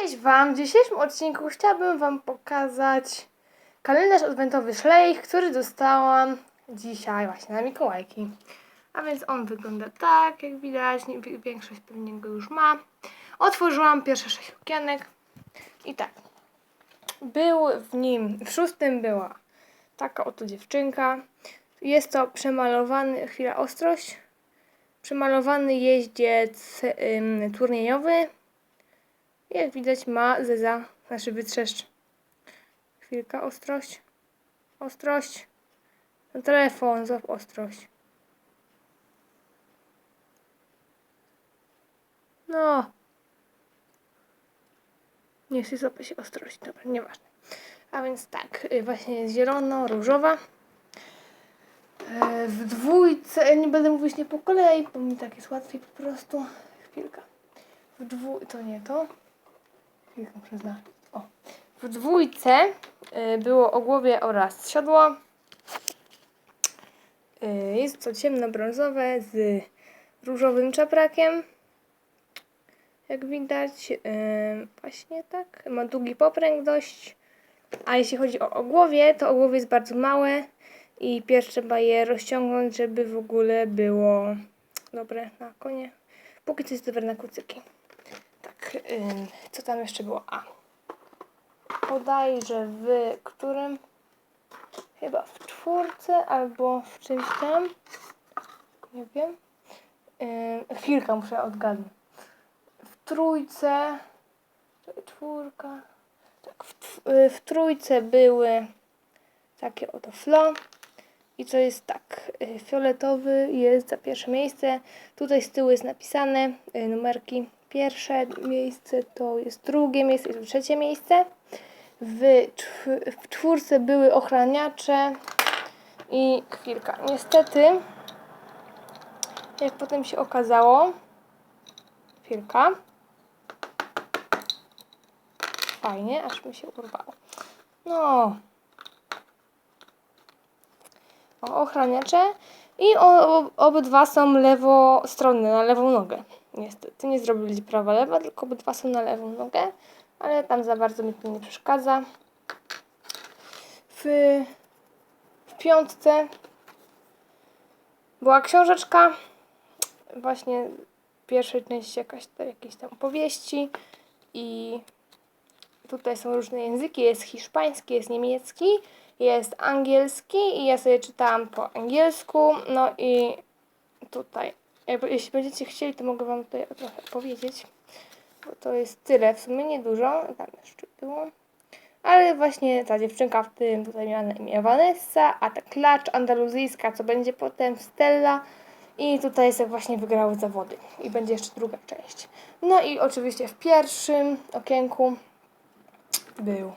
Cześć Wam! W dzisiejszym odcinku chciałabym Wam pokazać kalendarz adwentowy Szlejch, który dostałam dzisiaj właśnie na Mikołajki. A więc on wygląda tak, jak widać, większość pewnie go już ma. Otworzyłam pierwsze sześć okienek i tak. Był w nim, w szóstym była taka oto dziewczynka. Jest to przemalowany, chwila ostrość, przemalowany jeździec ym, turniejowy. Jak widać ma zeza, znaczy wytrzeszcz. Chwilka, ostrość. Ostrość. Ten telefon, złap ostrość. No. Nie chcę złapać ostrość, dobra, nieważne. A więc tak, y, właśnie jest zielono, różowa. E, W dwójce, nie będę mówić nie po kolei, bo mi tak jest łatwiej po prostu. Chwilka. W dwu... to nie to. Chwilkę muszę. O. W dwójce y, było ogłowie oraz siodło. Y, jest to ciemnobrązowe z różowym czaprakiem. Jak widać, y, właśnie tak. Ma długi popręg dość. A jeśli chodzi o ogłowie, to ogłowie jest bardzo małe i pierw trzeba je rozciągnąć, żeby w ogóle było dobre na konie. Póki co jest dobre na kucyki. Co tam jeszcze było? A. Bodajże w którym? Chyba w czwórce albo w czymś tam. Nie wiem. Ym, chwilkę muszę odgadnąć. W trójce. Czwórka. Tak, w, y, w trójce były takie oto flo. I co jest tak, y, fioletowy jest za pierwsze miejsce. Tutaj z tyłu jest napisane y, numerki. Pierwsze miejsce to jest drugie miejsce i trzecie miejsce. W, w czwórce były ochraniacze i chwilka. Niestety, jak potem się okazało, chwilka. Fajnie, aż mi się urwało. No, o, ochraniacze i o, obydwa są lewostronne, na lewą nogę. Niestety nie zrobili prawa lewa, tylko obydwa są na lewą nogę, ale tam za bardzo mi to nie przeszkadza. W, w piątce była książeczka, właśnie pierwszej części jakaś, jakieś tam opowieści i Tutaj są różne języki, jest hiszpański, jest niemiecki, jest angielski i ja sobie czytałam po angielsku. No i tutaj, jeśli będziecie chcieli, to mogę Wam tutaj trochę powiedzieć, bo to jest tyle, w sumie niedużo, tam jeszcze było. Ale właśnie ta dziewczynka w tym tutaj miała na imię Vanessa, a ta klacz andaluzyjska, co będzie potem Stella. I tutaj sobie właśnie wygrały zawody. I będzie jeszcze druga część. No i oczywiście w pierwszym okienku był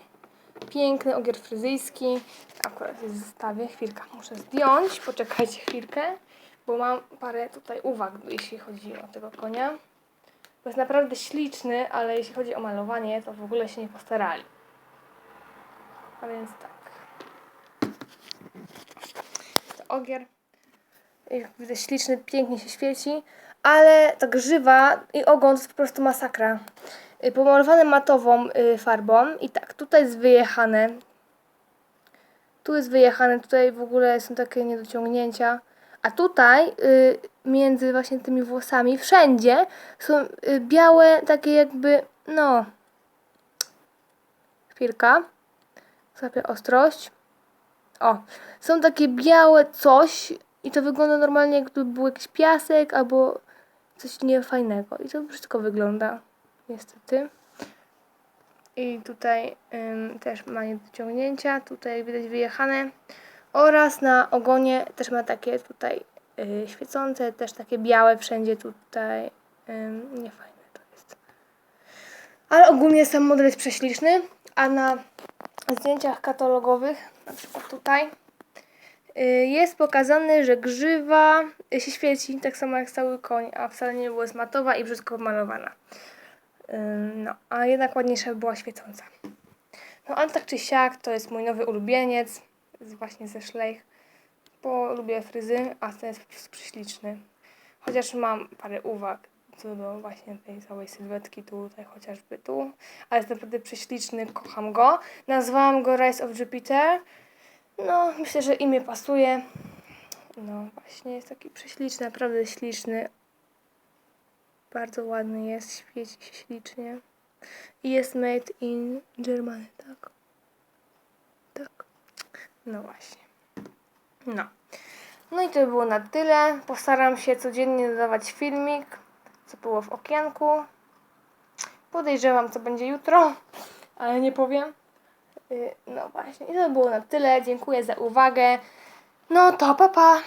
piękny ogier fryzyjski. Akurat jest w zestawie. Chwilkę, muszę zdjąć. Poczekajcie chwilkę, bo mam parę tutaj uwag, jeśli chodzi o tego konia. Bo jest naprawdę śliczny, ale jeśli chodzi o malowanie, to w ogóle się nie postarali. A więc tak. To ogier. Jak widzę, śliczny, pięknie się świeci, ale ta grzywa i ogon to jest po prostu masakra y, pomalowane matową y, farbą i tak, tutaj jest wyjechane. Tu jest wyjechane, tutaj w ogóle są takie niedociągnięcia. A tutaj y, między właśnie tymi włosami wszędzie są y, białe takie jakby, no. Chwilka. Złapię ostrość. O, są takie białe coś i to wygląda normalnie jakby był jakiś piasek albo coś niefajnego. I to wszystko wygląda niestety. I tutaj ym, też ma niedociągnięcia, tutaj jak widać wyjechane. Oraz na ogonie też ma takie tutaj y, świecące, też takie białe wszędzie tutaj. Ym, niefajne to jest. Ale ogólnie sam model jest prześliczny, a na zdjęciach katalogowych, na przykład tutaj, y, jest pokazane, że grzywa się świeci, tak samo jak cały koń, a wcale nie była jest matowa i brzydko malowana. Ym, No, a jednak ładniejsza by była świecąca. No, ale tak czy siak, to jest mój nowy ulubieniec, właśnie ze Szlejch, bo lubię fryzy, a ten jest prześliczny. Chociaż mam parę uwag co do właśnie tej całej sylwetki tutaj, chociażby tu. Ale jest naprawdę prześliczny, kocham go. Nazwałam go Rise of Jupiter. No, myślę, że imię pasuje. No, właśnie jest taki prześliczny, naprawdę śliczny. Bardzo ładny jest, świeci się ślicznie. I jest made in Germany. No właśnie. No. No i to by było na tyle. Postaram się codziennie dodawać filmik, co było w okienku. Podejrzewam, co będzie jutro, ale nie powiem. Y, No właśnie. I to by było na tyle. Dziękuję za uwagę. No to pa pa.